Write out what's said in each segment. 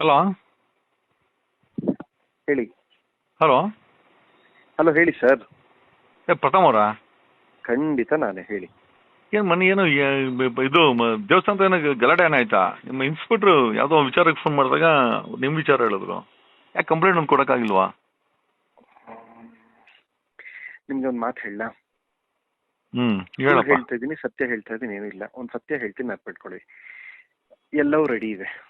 Hello ಹೇಳಿ. Hello hello ಹೇಳಿ sir ಪ್ರಥಮ ಪ್ರಥಮ್ ಅವರಾ? ಖಂಡಿತ ನಾನೇ ಹೇಳಿ. ಏನು ಮನೆ ಏನು ಇದು ಮ- ದೇವಸ್ಥಾನದ ಏನೋ ಗಲಾಟೆ ಏನಾಯ್ತಾ ನಿಮ್ಮ ಇನ್ಸ್ಪೆಕ್ಟ್ರು ಯಾವುದೋ ವಿಚಾರಕ್ಕೆ ಫೋನ್ ಮಾಡಿದಾಗ ನಿಮ್ಮ ವಿಚಾರ ಹೇಳಿದ್ರು. ಯಾಕೆ ಕಂಪ್ಲೇಂಟ್ ಒಂದು ಕೊಡೋಕ್ಕಾಗಿಲ್ವಾ? ನಿಮ್ಗೆ ಒಂದು ಮಾತು ಹೇಳ ಹ್ಞೂ ಹೇಳಪ್ಪ. ಹೇಳ್ತಾ ಇದ್ದೀನಿ ಸತ್ಯ ಹೇಳ್ತಾ ಇದ್ದೀನಿ ಏನಿಲ್ಲ. ಒಂದು ಸತ್ಯ ಹೇಳ್ತೀನಿ ನೆನ್ಪಿಟ್ಕೊಳ್ಳಿ ಎಲ್ಲವೂ ರೆಡಿ ಇದೆ.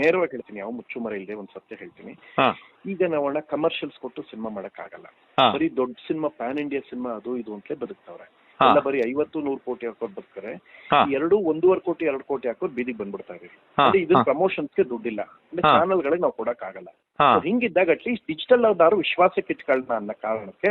ನೇರವಾಗಿ ಹೇಳ್ತೀನಿ ಯಾವ ಮುಚ್ಚುಮರ ಇಲ್ಲದೆ ಒಂದ್ ಸತ್ಯ ಹೇಳ್ತೀನಿ. ಈಗ ನಾವಣ್ಣ ಕಮರ್ಷಿಯಲ್ಸ್ ಕೊಟ್ಟು ಸಿನಿಮಾ ಮಾಡಕ್ ಆಗಲ್ಲ ಬರೀ ದೊಡ್ಡ ಸಿನಿಮಾ ಪ್ಯಾನ್ ಇಂಡಿಯಾ ಸಿನಿಮಾ ಅದು ಇದು ಅಂತಲೇ ಬದುಕ್ತಾವ್ರೆ. ಎಲ್ಲ ಬರೀ ಐವತ್ತು ನೂರು ಕೋಟಿ ಹಾಕೋರ್ ಬದುಕ್ತಾರೆ. ಎರಡು ಒಂದೂವರೆ ಕೋಟಿ ಎರಡು ಕೋಟಿ ಹಾಕೋರ್ ಬೀದಿಗೆ ಬಂದ್ಬಿಡ್ತಾರೆ. ಹಾ. ಇದು ಪ್ರಮೋಷನ್ಸ್ ಪ್ರಮೋಷನ್ಸ್ಗೆ ದುಡ್ಡಿಲ್ಲ. ಅಂದ್ರೆ ಚಾನಲ್ ಗಳಿಗೆ ನಾವು ಕೊಡಕ್ ಆಗಲ್ಲ ಹಿಂಗಿದ್ದಾಗ ಅಟ್ಲೀಸ್ಟ್ ಡಿಜಿಟಲ್ ಆದಾರು ವಿಶ್ವಾಸಕ್ಕೆ ಇಟ್ಕೊಳ್ಳೋಣ ಅನ್ನೋ ಕಾರಣಕ್ಕೆ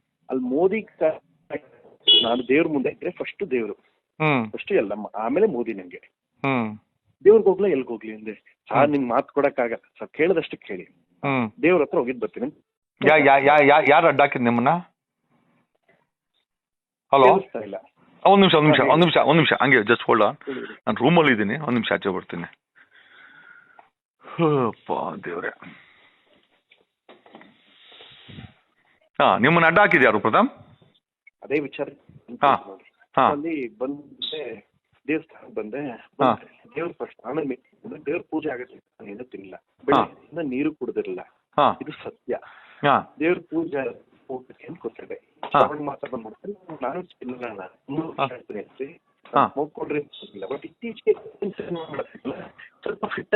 ಅಲ್ಲಿ ಮೋದಿ ನಾನು ದೇವ್ರ ಮುಂದೆ ಇದ್ರೆ ಫಸ್ಟ್ ದೇವ್ರು. ಫಸ್ಟ್ ಎಲ್ಲ ಆಮೇಲೆ ಮೋದಿ ನಂಗೆ ದೇವ್ರಿಗೆ ಹೋಗ್ಲಾ ಎಲ್ಗ್ ಹೋಗ್ಲಿ ಅಂದ್ರೆ ಸರ್ ನಿಂಗ್ ಮಾತು ಕೊಡಕ್ಕಾಗಲ್ಲ. ಸರ್ ಕೇಳದಷ್ಟು ಕೇಳಿ. ದೇವ್ರ ಹತ್ರ ಹೋಗಿದ್ ಬರ್ತೀನಿ. ಯಾರು ಅಡ್ಡ ಹಾಕಿದ್ ನಿಮ್ಮನ್ನ? ಹಲೋ ಇಲ್ಲ. ಒಂದ್ ನಿಮಿಷ ಒಂದ್ ನಿಮಿಷ ಒಂದ್ ನಿಮಿಷ ಒಂದ್ ನಿಮಿಷ. ಹಂಗೆ ಜಸ್ಟ್ ಹೋಲ್ಡ್. ನಾನು ರೂಮಲ್ಲಿ ಇದ್ದೀನಿ ಒಂದ್ ನಿಮಿಷ ಆಚೆ ಬರ್ತೀನಿ. ದೇವ್ರೆ. ಹಾ ನಿಮ್ಮನ್ನ ಅಡ್ಡ ಹಾಕಿದ್ ಯಾರು ಪ್ರಥಮ್ ಅದೇ ವಿಚಾರ. ಹಾ. ನೋಡಿ ಹಾ. ಅಲ್ಲಿ ಬಂದೆ ದೇವಸ್ಥಾನಕ್ಕೆ ಬಂದೆ. ಹಾ. ದೇವ್ರ ಫಸ್ಟ್ ಆಮೇಲೆ ಮೇ- ದೇವ್ರ ಪೂಜೆ ಆಗುತ್ತೆ. ನಾನು ಏನೂ ತಿನ್ನಿಲ್ಲ ಬೆಳಗ್ಗೆಯಿಂದ ನೀರು ಕುಡ್ದಿರಲಿಲ್ಲ ಹಾ. ಇದು ಸತ್ಯ. ಹಾ. ದೇವ್ರ ಪೂಜೆ ಹೋಗ್ಬೇಕು ಅಂತ ಗೊತ್ತಿದೆ? ಹಾ. ಶ್ರಾವಣ ಮಾಸ ಬಂದ್ಬಿಡ್ತಾರೆ ನಾನು ತಿನ್ನಲ್ಲ ನಾನು. ಮೂರು ಹಾ. ವರ್ಷ ಆಯ್ತು ನೆನ್ಸಿ. ಹಾ. ಹೋಗ್ಕೊಡ್ರಿ ಅಂತಿಲ್ಲ ಬಟ್ ಇತ್ತೀಚೆಗೆ ಏನ್ ಸಿನಿಮಾ ಮಾಡೋದಿಲ್ಲ ಸ್ವಲ್ಪ ಫಿಟ್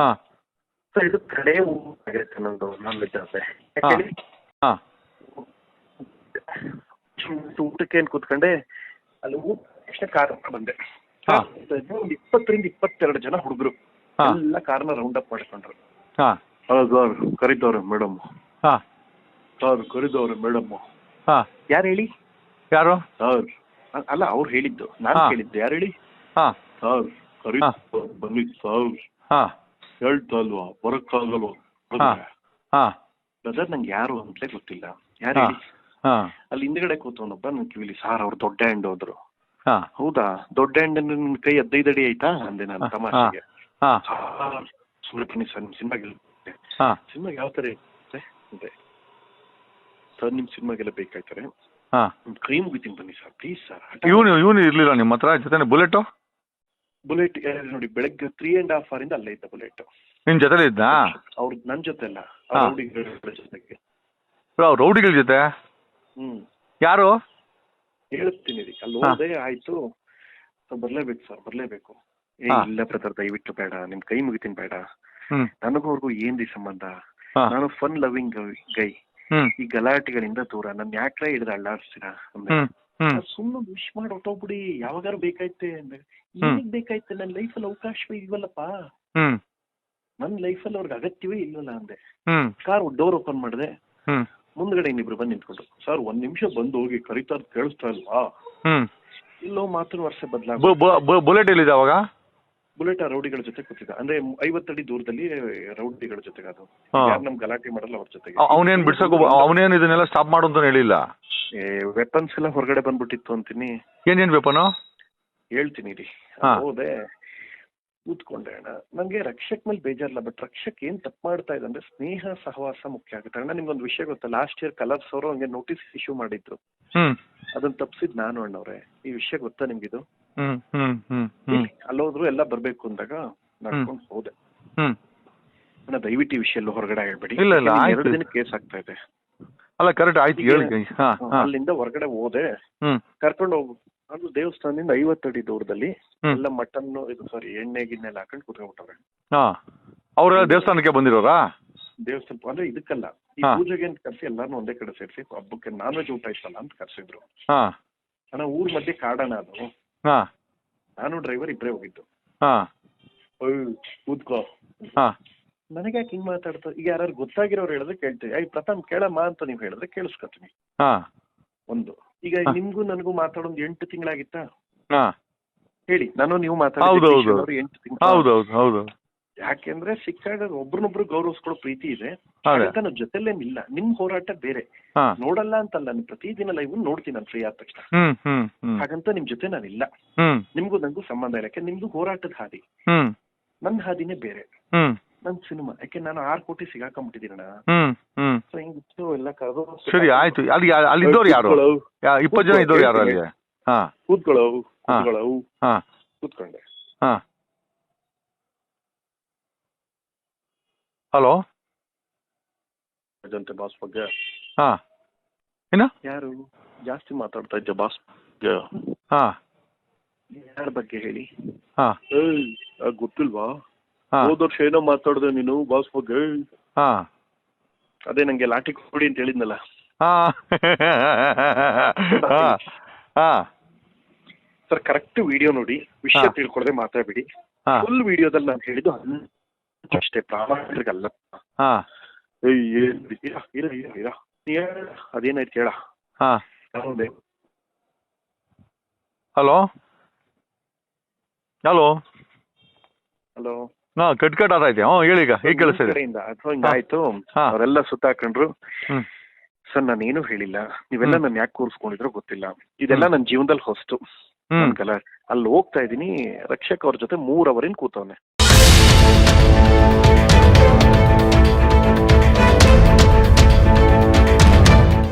ಹಾ. ಸೊ ಇದು ಕಡೆ ಆಗಿರುತ್ತೆ ನಂದು ನಾನ್ ವೆಜ್ ಆದ್ರೆ ಹಾ. ಊಟಕ್ಕೆ ಏನ್ ಕೂತ್ಕೊಂಡೆ? ಅಲ್ಲಿ ಊಟ ತಕ್ಷಣ ಕಾರ್ ಬಂದೆ. ಒಂದು ಇಪ್ಪತ್ತರಿಂದ ಇಪ್ಪತ್ತೆರಡು ಜನ ಹುಡುಗರು. ಎಲ್ಲ ಕಾರ್ನ ರೌಂಡ್ ಅಪ್ ಮಾಡ್ಕೊಂಡ್ರು. ಹಾ. ಸರ್ ಕರಿತವ್ರೆ ಮೇಡಮ್. ಹಾ. ಸರ್ ಕರಿದವ್ರೆ ಮೇಡಮ್. ಹಾ. ಯಾರು ಹೇಳಿ? ಯಾರು? ಸರ್ ಅಲ್ಲ ಅವ್ರು ಹೇಳಿದ್ದು. ನಾನು ಹೇಳಿದ್ದು ಯಾರು ಹೇಳಿ? ಹಾ. ಸರ್ ಕರಿ. ಬನ್ನಿ ಸರ್ ಹಾ ಹೇಳ್ತಾ ಅಲ್ವಾ ಬರಕ್ಕಾಗಲ್ವಾ? ಹಾ ಹಾ. ಬ್ರದರ್ ನಂಗೆ ಯಾರು ಅಂತಲೇ ಗೊತ್ತಿಲ್ಲ. ಯಾರು ಅಲ್ಲಿ ಹಿಂದ್ಗಡೆ ಕೂತವನೊಬ್ಬ ನನ್ ಕಿವಿಲಿ ಸಾರ್ ಅವ್ರು ದೊಡ್ಡ ಹ್ಯಾಂಡ್ ಹೋದ್ರು. ಹಾ. ಹೌದಾ? ದೊಡ್ಡ ಹೆಂಡ ನಿನ್ ಕೈ ಹದಿನೈದು ಅಡಿ ಆಯ್ತಾ? ಅಂದೆ ನಾನು ತಮಾಷೆಗೆ. ಸುಮ್ಮನೆ ಬನ್ನಿ ಸರ್ ನಿಮ್ ಸಿನಿಮಾಗೆ ಹಾ. ಸಿನಿಮಾಗೆ ಯಾವ ತರ ಇರುತ್ತೆ? ಅಂದೆ. ಸರ್ ನಿಮ್ ಸಿನಿಮಾಗೆಲ್ಲ ಬೇಕಾಯ್ತಾರೆ. ಕೈ ಮುಗಿತೀನಿ ಬನ್ನಿ ಸರ್ ಪ್ಲೀಸ್ ಸರ್. ಇವ್ನು ಇವನು ಇರ್ಲಿಲ್ಲ ನಿಮ್ಮ ಹತ್ರ? ಜೊತೆ ಬುಲೆಟ್ ಬುಲೆಟ್ ನೋಡಿ ಬೆಳಗ್ಗೆ ತ್ರೀ ಅಂಡ್ ಹಾಫ್ ಇಂದ ಅಲ್ಲೇ ಇದ್ದ ಬುಲೆಟ್ ನಿನ್ ಜೊತೆ ಇದ್ದ? ಅವ್ರ ನನ್ ಜೊತೆ ಅಲ್ಲ. ಅವ್ರ ಜೊತೆಗೆ. ರೌಡಿಗಳ ಜೊತೆ? ಹ್ಮ್. ಯಾರು? ಹೇಳ್ತೀನಿ ರೀ ಅಲ್ಲಿ ಹಾ. ಹೋದೆ ಆಯ್ತು. ಬರ್ಲೇಬೇಕು ಸರ್ ಬರ್ಲೇಬೇಕು. ಏ ಹಾ. ಇಲ್ಲ ಬ್ರದರ್ ದಯವಿಟ್ಟು ಬೇಡ ನಿಮ್ ಕೈ ಮುಗಿತೀನಿ ಬೇಡ. ಹ್ಮ್. ನನಗೂ ಅವ್ರಿಗೂ ಏನ್ರಿ ಸಂಬಂಧ? ಹಾ. ನಾನು ಫನ್ ಲವಿಂಗ್ ಗೈ ಹ್ಮ್. ಈ ಗಲಾಟೆಗಳಿಂದ ದೂರ ನನ್ ಯಾಕ್ರೆ ಹಿಡಿದು ಅಳ್ಳಾಡ್ಸ್ತೀರಾ ಅಂದೆ. ಹ್ಮ್. ಸುಮ್ಮನೆ ವಿಶ್ ಮಾಡಿ ಹೊಟ್ಟೋಗ್ಬಿಡಿ ಯಾವಾಗಾರು ಬೇಕಾಯ್ತೆ ಅಂದ್ರೆ. ಏನಕ್ ಬೇಕಾಯ್ತೆ ನನ್ನ ಅಲ್ಲಿ ಅವಕಾಶವೇ ಇಲ್ವಲ್ಲಪ್ಪ. ನನ್ ಲೈಫಲ್ಲಿ ಅವ್ರಿಗೆ ಅಗತ್ಯವೇ ಇಲ್ವಲ್ಲ ಅಂದೆ. ಕಾರ್ ಡೋರ್ ಓಪನ್ ಮಾಡಿದೆ. ಮುಂದ್ಗಡೆ ಇನ್ನಿಬ್ರು ಬಂದು ನಿಂತ್ಕೊಂಡ್ರು. ಸರ್ ಒಂದ್ ನಿಮಿಷ ಬಂದು ಹೋಗಿ ಕರಿತಾ ಇರೋದ್ ಕೇಳಿಸ್ತಾ ಇಲ್ವಾ? ಇಲ್ಲೋ ಮಾತ್ರ ವರ್ಷ ಬದಲಾಗ ಬುಲೆಟ್ ಎಲ್ಲಿದೆ ಅವಾಗ? ಬುಲೆಟ್ ಆ ರೌಡಿಗಳ ಜೊತೆ ಕೂತಿದ್ದ. ಅಂದ್ರೆ ಐವತ್ತಡಿ ದೂರದಲ್ಲಿ ರೌಡಿಗಳ ಜೊತೆಗೆ ಅದು. ಯಾರು ನಮ್ ಗಲಾಟೆ ಮಾಡಲ್ಲ ಅವ್ರ ಜೊತೆಗೆ. ಅವ್- ಅವನೇನ್ ಬಿಡ್ಸಕ್ ಅವನೇನ್ ಇದನ್ನೆಲ್ಲ ಸ್ಟಾಪ್ ಮಾಡು ಅಂತ ಹೇಳಿಲ್ಲ? ವೆಪನ್ಸ್ ಎಲ್ಲ ಹೊರಗಡೆ ಬಂದ್ಬಿಟ್ಟಿತ್ತು ಅಂತೀನಿ. ಏನೇನ್ ವೆಪನ್ ಹೇಳ್ತೀನಿ ರೀ. ಹೋದೆ. ಕೂತ್ಕೊಂಡೆ ಅಣ್ಣ. ನಂಗೆ ರಕ್ಷಕ್ ಮೇಲೆ ಬೇಜಾರಿಲ್ಲ ಬಟ್ ರಕ್ಷಕ್ ಏನ್ ತಪ್ಪು ಮಾಡ್ತಾ ಇದೆ ಅಂದ್ರೆ ಸ್ನೇಹ ಸಹವಾಸ ಮುಖ್ಯ ಆಗುತ್ತೆ. ಅಣ್ಣ ನಿಮ್ಗೊಂದು ವಿಷಯ ಗೊತ್ತಾ? ಲಾಸ್ಟ್ ಇಯರ್ ಕಲರ್ಸ್ ಅವರು ಹಂಗೆ ನೋಟಿಸ್ ಇಶ್ಯೂ ಮಾಡಿದ್ರು. ಅದನ್ನ ತಪ್ಪಿಸಿದ್ ನಾನು ಅಣ್ಣವ್ರೆ. ಈ ವಿಷಯ ಗೊತ್ತಾ ನಿಮ್ಗಿದು? ಅಲ್ಲೋದ್ರು ಎಲ್ಲ ಬರ್ಬೇಕು ಅಂದಾಗ ನಡ್ಕೊಂಡು ಹೋದೆ. ದಯವಿಟ್ಟು ವಿಷಯ ಹೊರಗಡೆ ಹೇಳ್ಬೇಡಿ ಇಲ್ಲ, ಎರಡು ದಿನ ಕೇಸ್ ಆಗ್ತಾ ಇದೆ. ಅಲ್ಲ ಕರೆಕ್ಟ್ ಆಯ್ತು ಹೇಳಿ ಅಲ್ಲಿಂದ ಹೊರಗಡೆ ಹೋದೆ. ಕರ್ಕೊಂಡು ಹೋಗ್ಬೇಕು ಅದು ದೇವಸ್ಥಾನದಿಂದ ಐವತ್ತಡಿ ದೂರದಲ್ಲಿ. ಎಲ್ಲ ಮಟನ್ ಇದು ಸಾರಿ ಎಣ್ಣೆ ಗಿಣ್ಣೆ ಎಲ್ಲ ಹಾಕೊಂಡು ಕುತ್ಕೊಂಡ್ಬಿಟ್ಟವ್ರೆ. ಹಾ. ಅವರೆಲ್ಲ ದೇವಸ್ಥಾನಕ್ಕೆ ಬಂದಿರೋರಾ? ದೇವಸ್ಥಾನ ಅಂದ್ರೆ ಇದಕ್ಕಲ್ಲ. ಈ. ಪೂಜೆಗೆ ಅಂತ ಕರ್ಸಿ ಎಲ್ಲಾನು ಒಂದೇ ಕಡೆ ಸೇರಿಸಿ ಹಬ್ಬಕ್ಕೆ ನಾನ್ ವೆಜ್ ಊಟ ಇತ್ತಲ್ಲ ಅಂತ ಕರ್ಸಿದ್ರು. ಅಣ್ಣ ಊರ್ ಮಧ್ಯೆ ಕಾಡಣ ಅದು. ಹಾ. ನಾನು ಡ್ರೈವರ್ ಇಬ್ಬರೇ ಹೋಗಿದ್ದು. ಹಾ. ಕೂತ್ಕೋ. ಹಾ. ನನಗೆ ಯಾಕೆ ಹಿಂಗ್ ಮಾತಾಡ್ತಾ ಈಗ ಯಾರು ಗೊತ್ತಾಗಿರೋರು ಹೇಳಿದ್ರೆ ಕೇಳ್ತೀವಿ. ಐ ಪ್ರಥಮ್ ಕೇಳಮ್ಮ ಅಂತ ನೀವು ಹೇಳಿದ್ರೆ ಕೇಳಿಸ್ಕೊತೀನಿ. ಹಾ. ಒಂದು. ಈಗ. ನಿಮ್ಗೂ ನನಗೂ ಮಾತಾಡೋದು ಎಂಟು ತಿಂಗಳಾಗಿತ್ತಾ? ಹಾ. ಹೇಳಿ ನಾನು ನೀವು ಹೌದು, ಹೌದು. ಮಾತಾಡೋದು ಎಂಟು ತಿಂಗಳು? ಹೌದೌದು ಹೌದು ಯಾಕೆಂದ್ರೆ ಸಿಕ್ಕಾಗ ಒಬ್ರನ್ನೊಬ್ರು ಗೌರವಿಸ್ಕೊಳ್ಳೋ ಪ್ರೀತಿ ಇದೆ. ಅದೇ. ಹಾಗಂತ ಜೊತೆಲೇನಿಲ್ಲ. ನಿಮ್ ಹೋರಾಟ ಬೇರೆ. ನೋಡಲ್ಲ ಅಂತಲ್ಲ ನಾನು ಪ್ರತಿದಿನ ಲೈವ್ ನೋಡ್ತೀನಿ ನಾನು ಫ್ರೀ ಆದ ತಕ್ಷಣ. ಹಾಗಂತ ನಿಮ್ ಜೊತೆ ನಾನಿಲ್ಲ. ನಿಮ್ಗೂ ನಂಗೂ ಸಂಬಂಧ ಇಲ್ಲ. ಯಾಕೆ ನಿಮ್ದು ಹೋರಾಟದ ಹಾದಿ. ನನ್ನ ಹಾದಿನೇ ಬೇರೆ. ನನ್ ಸಿನಿಮಾ. ಯಾಕೆ ನಾನು ಆರ್ ಕೋಟಿ ಸಿಗಾಕೊಂಡ್ಬಿಟ್ಟಿದ್ದೀನಣ್ಣ. ಸೊ ಹಿಂಗಿತ್ತು ಎಲ್ಲ ಕರೆದು ಸರಿ ಆಯ್ತು. ಅಲ್ಲಿ ಅಲ್ಲಿ ಇದ್ದವ್ರು ಯಾರು? ಇಪ್ಪತ್ತು ಜನ ಇದ್ದವ್ರು ಯಾರು ಅಲ್ಲಿ? ಹಾ. ಕೂತ್ಕೊಳ್ಳೋ ಹಾ. ಹಾ. ಕೂತ್ಕೊಂಡೆ. ಹಲೋ? ಅದಂತೆ ಬಾಸ್ ಬಗ್ಗೆ. ಹಾ. ಏನು ಯಾರು? ಜಾಸ್ತಿ ಮಾತಾಡ್ತಾ ಇದ್ದೆ ಬಾಸ್ ಹಾ. ಯಾರ ಬಗ್ಗೆ ಹೇಳಿ? ಹಾ. ಏಯ್ ಯಾಕ್ ಗೊತ್ತಿಲ್ವಾ? ಹಾ. ಹೋದ ವರ್ಷ ಏನೋ ಮಾತಾಡ್ದೆ ನೀನು ಬಾಸ್ ಬಗ್ಗೆ. ಹಾ. ಅದೇ ನಂಗೆ ಲಾಠಿ ಕೊಡಿ ಅಂತ ಹೇಳಿದ್ನಲ್ಲ. ಹಾ. ಹಾ. ಸರ್ ಕರೆಕ್ಟ್ ವಿಡಿಯೋ ನೋಡಿ. ವಿಷಯ ಹಾ. ತಿಳ್ಕೊಳ್ದೆ ಮಾತಾಡ್ಬಿಡಿ. ಹಾ. ಫುಲ್ ವಿಡಿಯೋದಲ್ಲಿ ನಾನು ಹೇಳಿದ್ದು ಅಷ್ಟೇ ಪ್ರಾಮಾಣಿಕರಿಗಲ್ಲ. ಹಾ. ಏಯ್ ಏನ್ ಇರ ಇರ ಇರ. ಹೇಳ ಅದೇನಾಯ್ತು ಹೇಳ ಹಾ. ಹಲೋ? ಹಲೋ? ಹಲೋ? ಹಾ ಕಟ್ ಕಟ್ ಆತೈತೆ ಹ್ಞೂ ಹೇಳಿ ಈಗ ಈಗ ಕೇಳಿಸ್ತಿದೆ. ಕಡೆಯಿಂದ ಅಥವಾ ಹಿಂಗಾಯ್ತು ಹಾ. ಅವರೆಲ್ಲ ಸುತ್ತಾಕೊಂಡ್ರು. ಹ್ಮ್. ಸರ್ ನಾನೇನು ಹೇಳಿಲ್ಲ. ನೀವೆಲ್ಲ ಹ್ಮ್. ನನ್ ಯಾಕೆ ಕೂರಿಸ್ಕೊಂಡಿದ್ರೋ ಗೊತ್ತಿಲ್ಲ. ಇದೆಲ್ಲ ನನ್ನ ಜೀವನದಲ್ಲಿ ಹೊಸ್ತು. ಹ್ಮ್. ಅಲ್ಲಿ ಹೋಗ್ತಾ ಇದೀನಿ ರಕ್ಷಕ್ ಅವ್ರ ಜೊತೆ ಮೂರ್ ಅವರಿನ್ ಕೂತವ್ನೆ.